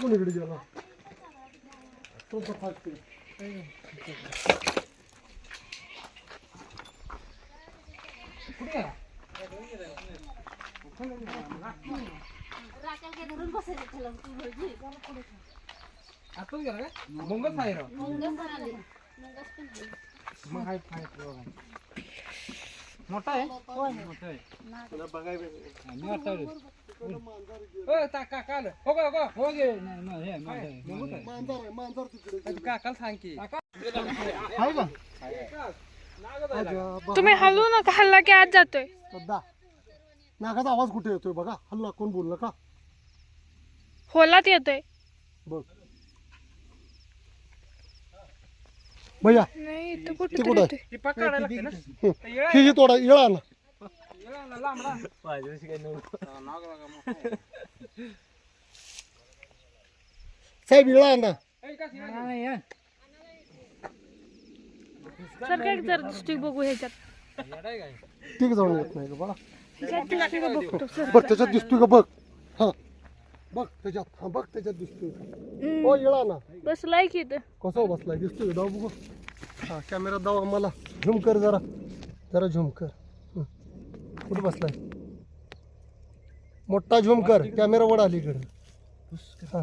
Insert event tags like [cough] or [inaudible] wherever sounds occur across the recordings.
कोण इकडे गेला तो फाटते. आताच गेला काय आहे मग हाय बघा. मोठा आहे? मोठा आहे. हा, मी का- काल. हो गे. नाही, नाही, हे, नाही, हे, मुंगच आहे. मांजर आहे मांजर तिकडे तू काकाला सांग की. आहे का बघा. तुम्ही हलू नका हल्ला की आज जातोय. सध्या. नागाचा आवाज कुठे येतोय बघा. हल्ला कोण बोललं का? होलात येतोय. बघ. भैया नाही इथं कुठे कुठं आहे? ती पक काढायला लागते ना हं. ही तोडा इळा ना लांबडा. हा, नाग. साहेब इळा ना ए? सर काय जर बघू ह्याच्यात? ठीक जाऊन येत नाही का बघा ह्याच्यात दिसतोय का बघतो सर बघ त्याच्यात दिसतोय का बघ बघ त्याच्यात हा बघ त्याच्यात दिसतोय. का हो इळा ना. बसलाय की इथं? कसा बसलाय दिसतोय? दाव बघू. हा कॅमेरा दाव आम्हाला झूम कर जरा. जरा झूम कर. कुठं बसलाय? मोठा झूम कर. कॅमेरा वड अलीकडे हा.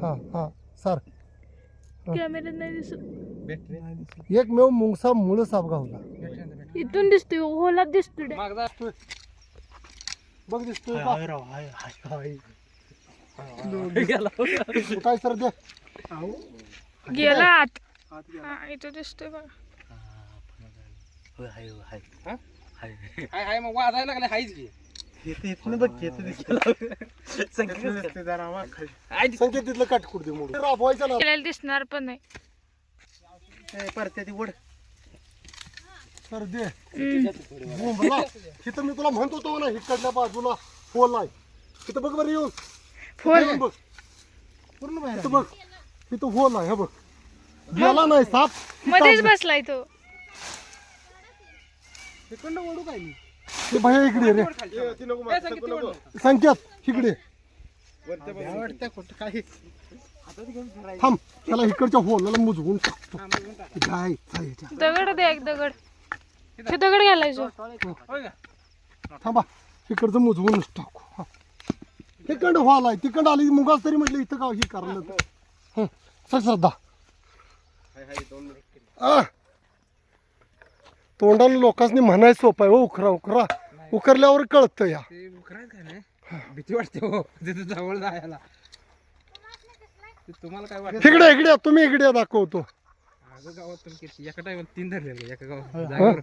हा हा. सार. कॅमेऱ्यात नाही दिसत. एकमेव मुंगसा मुळ साप गावला. इथून दिसतोय होलात दिसतोय. बघ दिसतोय का? काय सर दे. गेला आत. हा इथं दिसतोय बघा. हाय हाय मग वाजायला लागले हायच की. संकेत तिथलं काटकुट दे मोडून राबवायचा ना. दिसणार पण नाही. सर दे. बोंबला. इथं मी तुला म्हणत होतो ना इकडल्या बाजूला फोन आहे. इथं बघ बरं येऊन. फोन बघ. पूर्ण बाहेर इथं बघ. इथं होल आहे हे बघ. गेला नाही साप मध्येच बसलाय तो. तिकडनं ओढू काय मी? ते भया इकडे रे. ती. संकेत इकडे. थांब त्याला इकडच्या होलला मुजवून टाकतो. काय. दगड दे एक दगड. दगड घालायचो. थांबा इकडचं मुजवूनच टाकू. हॉल आहे तिकडं आली मुगास तरी म्हटलं इथं का हे कारण हं, सर आ. तोंडाला लोकांनी म्हणायचं सोपं आहे हो उखरा उखरा. उखरल्यावर कळतं या. ते उकरायचं काय नाही भीती वाटते हो तिथे जवळ जायला. तुम्हाला काय वाटतं? इकडे इकडे तुम्ही इकडे दाखवतो. अगं गावात पण किती एका टाइम तीन धरले एका गावात. जागेवर.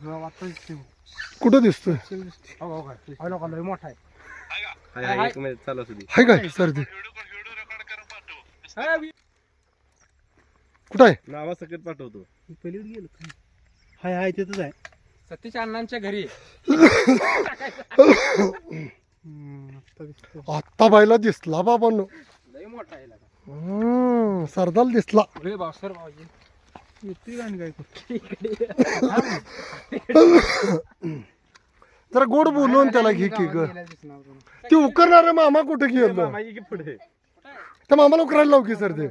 कुठं दिसतोय? हो, हो, काय. हो, लोका, लय मोठा आहे. हाय काय सर्दी? हाय, बी- कुठं आहे? नावासकट पाठवतो. पलीकडे गेलो काय? हाय हाय तिथंच आहे. सतीश अण्णांच्या घरी. आत्ता बायला दिसला बाबा नो लय मोठा आहे लका. सरदाल दिसला. अरे भाऊ सर भाऊजी. किती गाणी काय [laughs] जरा गोड बोलून त्याला घे की ग. ती उकरणार मामा कुठे गेलो? पुढे. त्या मामाला उकरायला लाव की सर ते.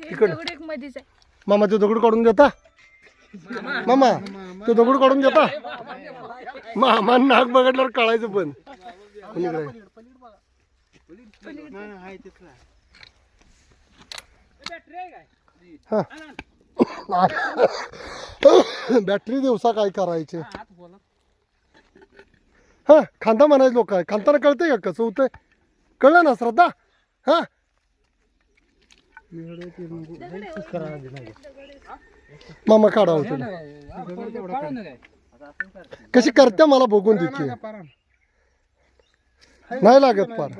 तिकडे. मामा ते दगड काढून देता? मामा. तो दगड काढून देता मामा नाक बघडल्यावर काढायचं पण? बॅटरी आहे. काय हा. बॅटरी दिवसा काय करायचे? हात बोला हा खांदा म्हणायचं लोक आहे. खांदाना कळतंय का कसं होतंय? कळलं ना श्रद्धा? हा. मामा काढा होतो. कशी करते मला बघून देखील नाही लागत पार.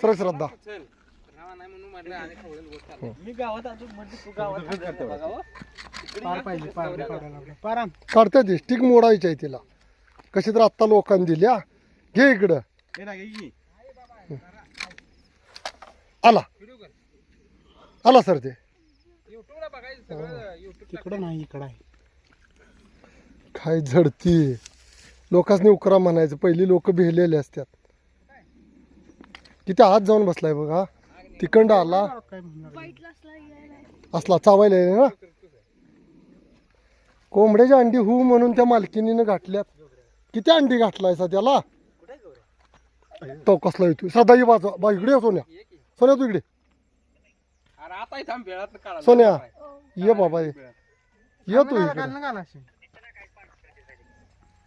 सर श्रद्धा. चल रावा नाही म्हणून म्हटलं आणि खवळेल गोष्ट चालली. मी गावात अजून तू गावात बघा हो. काढते ती स्टिक मोडायची आहे तिला. कशी तर आत्ता लोकांनी दिल्या. घे इकडं. हे आला. आला सर ते. तिकडं नाही इकडं आहे. काय झडती. लोकांनी उकरा म्हणायचं. पहिली लोक भिलेले असतात किती आत जाऊन बसलाय बघा. तिकंड आला. असला चावायला ना. कोंबड्याची अंडी हू म्हणून त्या मालकिनीनं घातल्यात. किती अंडी घातलायसा त्याला तो कसला येतोय? सदा ये बाजू बा इकडे ये सोन्या. सोन्या तू इकडे. अरे आता इथं आम्ही वेळात काढा सोन्या ये बाबा ये. ये तू इकडे.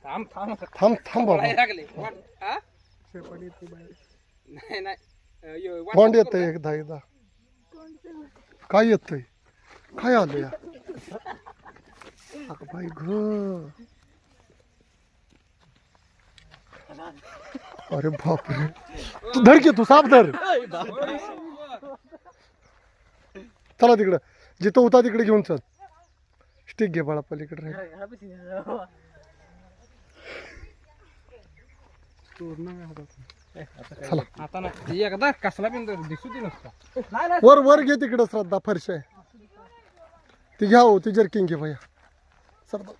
थांब थांब. थांब थांब बाबा. पळायला लागले. वाट- हा? नाही नाही. अं, यो, वाट- तोंड येतंय एकदा एकदा. काय येतंय? काय आलं या? अगं बाई ग. अरे बापरे. तू धर की तू साप धर. चला तिकडं. जिथं होता तिकडे घेऊन चल. स्टिक घे बाळा पलीकडे राहील चला. आता ना एकदा कसला दिसू दे वर वर घे तिकडं श्रद्धा फरश आहे. ती घ्या हो ती जर्किंग घे भैया. श्रद्धा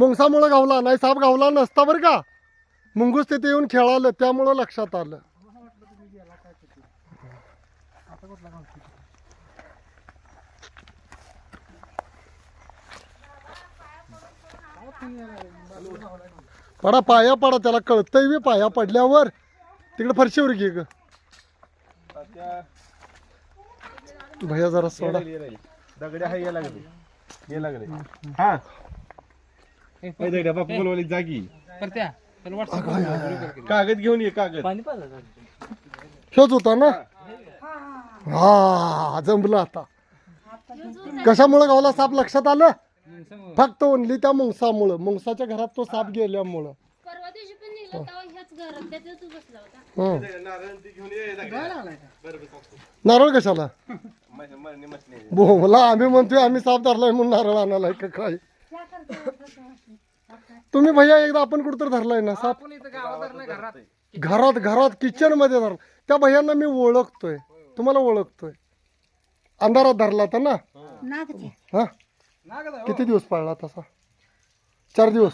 मुंगसामुळं गावला नाही साप गावला नसता बरं का. मुंगूस तिथे येऊन खेळालं त्यामुळं लक्षात आलं. पडा पाया पडा त्याला कळतंय बी पाया पडल्यावर. तिकडे फरशीवर घे ग. भैया जरा सोडा. दगड्या हा लागले. ये लागले. हा. ए, दगड्या बापू बोलवाली जागी. कागद घेऊन ये कागद. हेच होता ना? हा जमलं आता. कशामुळे गावला साप लक्षात आलं? फक्त ओनली त्या मुंगसामुळं मुंगसाच्या घरात तो साप गेल्यामुळं. परवा दिवशी पण निघला तेव्हा ह्याच घरात त्याच्यात तू बसला होता. हं. नारळ ती घेऊन ये दगड्या. नारळ कशाला. बोला आम्ही म्हणतोय आम्ही साप धरलाय म्हणून नारळ आणायला का काय? तुम्ही भैया एकदा आपण कुठं धरलाय ना साप. आपण इथं गावात नाही घरात घरात घरात किचनमध्ये धरला त्या भैयांना मी ओळखतोय. तुम्हाला ओळखतोय. अंधारात धरला होता ना? हा? किती दिवस पाळला तसा? चार दिवस?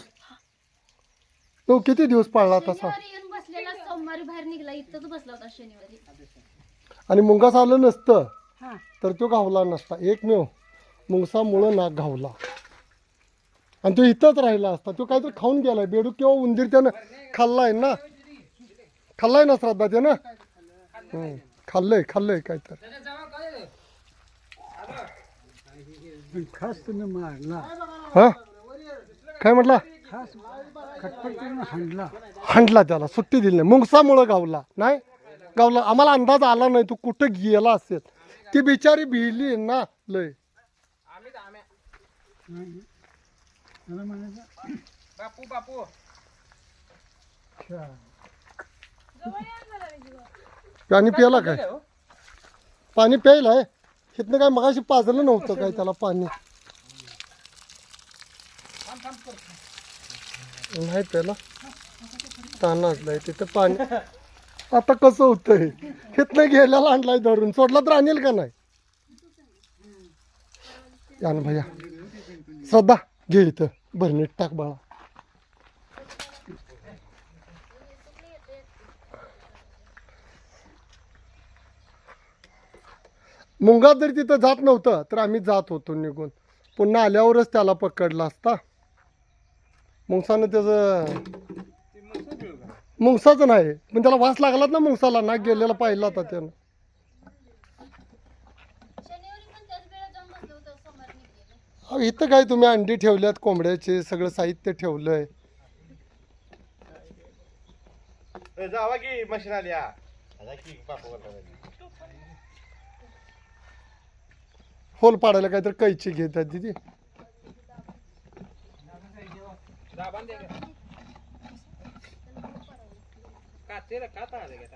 तो किती दिवस पाळला तसा? शनिवारी येऊन बसलेला सोमवारी बाहेर निघला इथंच बसला होता शनिवारी. आणि मुंगास आलं नसतं तर तो घावला नसता. एकमेव मुंगसामुळं नाक घावला. आणि तो इथंच राहिला असता. तो काहीतरी खाऊन गेलाय. बेडूक किंवा उंदीर त्यानं खाल्लाय ना? खाल्लाय ना श्रद्धा त्यानं. खाल्लंय खाल्लंय काय तर खास तुम्ही मारला. हा? काय म्हटला? हाणला. हांडला त्याला. सुट्टी दिली नाही. मुंगसामुळं गावला. नाही? गावला. आम्हाला अंदाज आला नाही. तू कुठं गेला असेल? ती बिचारी भिली ना? लय. मला म्हणायचं. बापू बापू. पाणी प्यायला काय? पाणी प्यायला आहे. इथनं काय मगाशी पाजलं नव्हतं काय त्याला पाणी? नाही प्यायला. तानाचलाय तिथं पाणी. आता कसं होतंय? इथनं गेल्याला आणलाय धरून. सोडला तर आणेल का नाही? या ना भैया. श्रद्धा घे इथं. भरणीत टाक बाळा. मुंगा जर तिथं जात नव्हतं तर आम्ही जात होतो निघून. पुन्हा आल्यावरच त्याला पकडला असता. मुंगसानं त्याचं मुंगसाचं नाही पण त्याला वास लागलाच ना मुंगसाला नाक गेलेला पाहिला होता त्यानं शनिवारी पण त्याच वेळेत जाऊन बसलं होतं सोमवारी निघलेलं अहो, इथं काय तुम्ही अंडी ठेवल्यात कोंबड्याचे सगळं साहित्य ठेवलंय. ए, जावा की मशीन आली हा. जा की बापू बोलवाली. होल पाडायला काहीतरी कैची घेतात दिदी.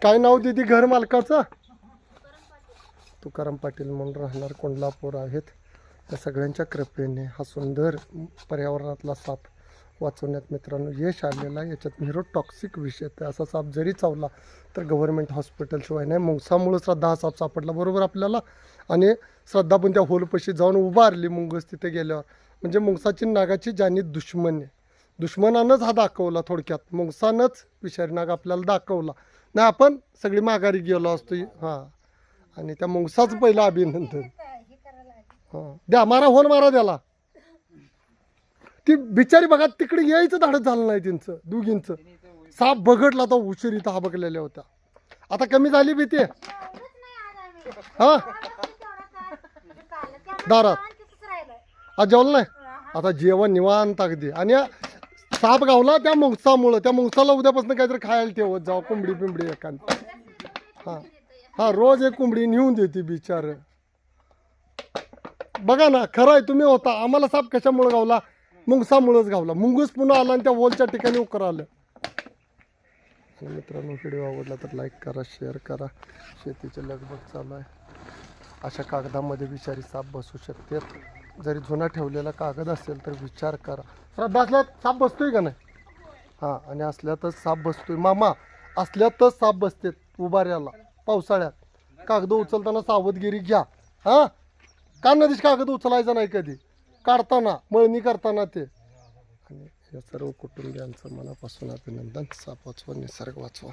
काय नाव दिदी? घर मालकाचं? तुकाराम पाटील म्हणून राहणार कोंडलापूर आहेत. या सगळ्यांच्या कृपेने हा सुंदर पर्यावरणातला साप वाचवण्यात मित्रांनो यश आलेलं आहे. याच्यात हिरो टॉक्सिक विषय आहे. असा साप जरी चावला तर गव्हर्नमेंट हॉस्पिटलशिवाय नाही. मुंगसामुळं श्रद्धा हा साप सापडला. बरोबर आपल्याला? आणि श्रद्धा पण त्या होलपशी जाऊन उभारली मुंगस तिथे गेल्यावर. म्हणजे मुंगसाची नागाची जानी दुश्मन आहे. दुश्मनानंच हा दाखवला थोडक्यात. मुंगसानंच विषारी नाग आपल्याला दाखवला. नाही आपण सगळी माघारी गेलो असतो. हां. आणि त्या मुंगसाचं पहिलं अभिनंदन. हां द्या मारा होन मारा त्याला. ती बिचारी बघा तिकडे यायचं धाडत झालं नाही त्यांचं दोघींचं. साप बघडला तर उशीर इथं बघलेल्या होत्या. आता कमी झाली भीती. हा? दारात. आज जेवलं नाही? आता जेवण निवांत अगदी. आणि साप गावला त्या मुंगसामुळं. त्या मुंगसाला उद्यापासून काहीतरी खायला ठेवत जाऊ कोंबडी पिंबडी एखादी. हा. हा रोज एक कोंबडी नेऊन देते बिचार. बघा ना खरं आहे तुम्ही होता. आम्हाला साप कशामुळं गावला? मुंगसामुळंच गावला. मुंगूस पुन्हा आला आणि त्या वोलच्या ठिकाणी उकर आलं. मित्रांनो व्हिडिओ आवडला तर लाईक करा शेअर करा. शेतीचे लगबग चालू आहे. अशा कागदामध्ये विषारी साप बसू शकते. जरी जुना ठेवलेला कागद असेल तर विचार करा. श्रद्धा असल्यात साप बसतोय का नाही? हां आणि असल्यातच साप बसतोय. मामा असल्यातच साप बसते उभाऱ्याला पावसाळ्यात. कागद उचलताना सावधगिरी घ्या. हां? का नदीच कागद उचलायचं नाही कधी. काढताना मळणी करताना ते. आणि या सर्व कुटुंबियांचं मनापासून अभिनंदन. साप वाचवा निसर्ग वाचवा.